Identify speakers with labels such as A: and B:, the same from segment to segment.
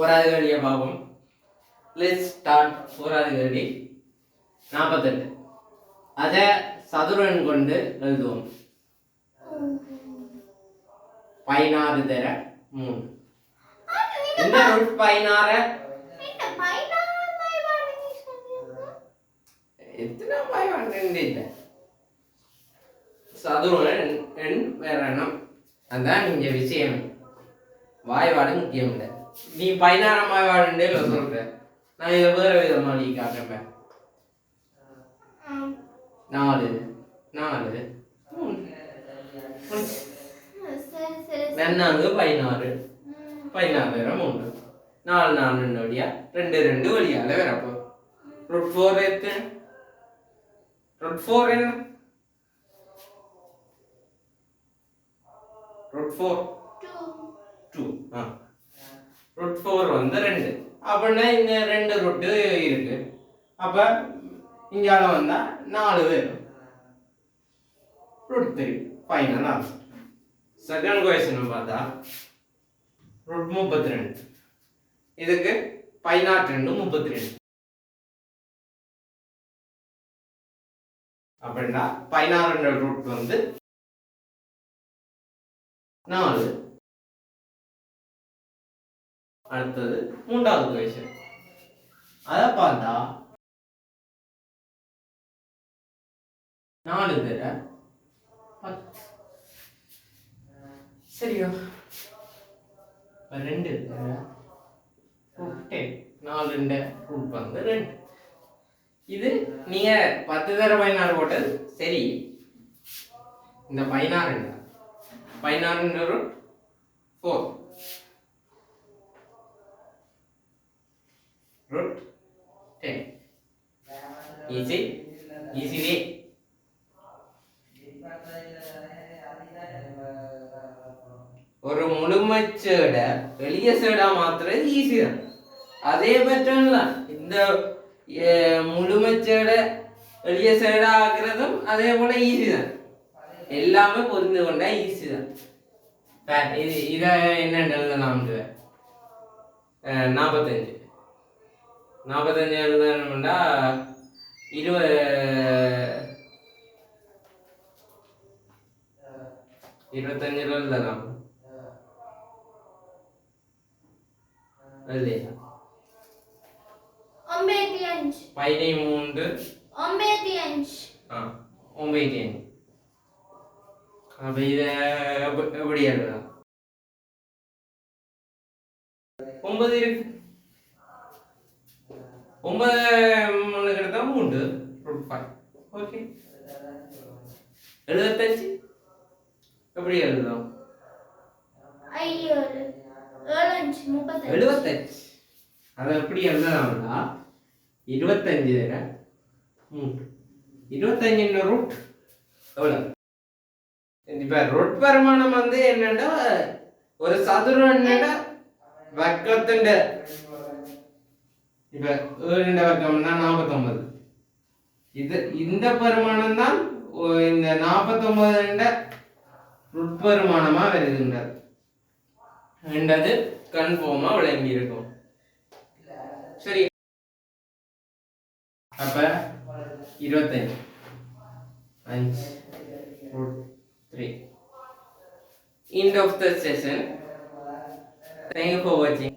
A: ஓராது கேள்வியை பார்ப்போம் let's start ஓராது நாற்பத்தெட்டு அதை சதுரன் கொண்டு எழுதுவோம். பதினாறு தர மூணு இந்த ரூட் பதினாறு? எத்தனை பாய் இல்லை சதுரன் எண் வேற எண்ணம். அதான் நீங்க விஷயம். வாய்வாடு முக்கியம் இல்லை நீ பதினாறாம் வாய்வாடுன்றே சொல்ற நான் இதை வேற விதமா நீ காட்டுறேன் நாலு. நாலு. நன்னாங்கு பதினாறு. பதினாறு வேற மூணு நாலு நாலு ரெண்டு வழியா? ரெண்டு ரெண்டு வழியால வரப்போ ரூட் ஃபோர் எத்தனை ரூட் ஃபோர் என்ன? ரூட் ஃபோர் டூ ஆ. ரூட் ஃபோர் வந்து ரெண்டு. அப்படின்னா இந்த ரெண்டு ரூட்டு இருக்கு. அப்போ இங்கால வந்தா நாலு வரும் root three final answer second question பார்த்தா ரூட் முப்பத்தி ரெண்டு இதுக்கு பதினாட்டு ரெண்டு முப்பத்தி ரெண்டு அப்படின்னா பதினாறு ரூட் வந்து நாலு. அடுத்தது மூன்றாவது கொஸ்டின் அதை பார்த்தா நாலு பேரை பத்து. சரியா? ரெண்டு தர டென் நாலு ரெண்டு ரூட் வந்து ரெண்டு. இது நீங்க பத்து தர பதினாறு போட்டது சரி. இந்த பதினாறு பதினாறு root four root. 10 easy. Easy way. ஒரு முழுமைச்சேட எளிய சேடா மாத்துறது ஈஸி தான். அதே பேட்டர்ன் தான். இந்த முழுமைச்சேட எளிய சேடா ஆக்குறதும் அதே போல ஈஸி தான். எல்லாமே புரிந்து கொண்டா ஈஸி தான். ப- இது இதை என்ன எழுதலாம் நாற்பத்தஞ்சு நாற்பத்தஞ்சு எழுதணும்னா இருபது இருபத்தஞ்சுல எழுதலாம் இல்லையா பதிமூன்று ஆ ஒன்பது அஞ்சு அப்ப இத எப்ப- எப்படி எழுதலாம் ஒன்பது ஒன்று கிடைத்தா மூன்று ரூட் ஃபைவ் ஓகே எழுபத்தஞ்சு எப்படி எழுதலாம் எழுபத்தஞ்சு அதை எப்படி எழுதலாம்னா இருபத்தஞ்சு தர மூன்று இருபத்தஞ்சுன்ற ரூட் எவ்வளோ இப்போ ரூட் பரிமாணம் வந்து என்னன்னா ஒரு சதுரன்னோட வக்கத்தின் இப்போ ஏழு வர்க்கம்னா நாற்பத்தொன்பது. இது இந்த பெருமானம் தான் ஒ- இந்த நாற்பத்தொன்பதுண்ட உட்பெருமானமா வருகின்றது. என்றது கன்ஃபார்மா விளங்கி இருக்கும் சரி. அப்ப இருபத்தஞ்சு அஞ்சு three. End of the session. Thank you for watching.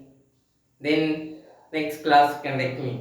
A: Then Next class connect me.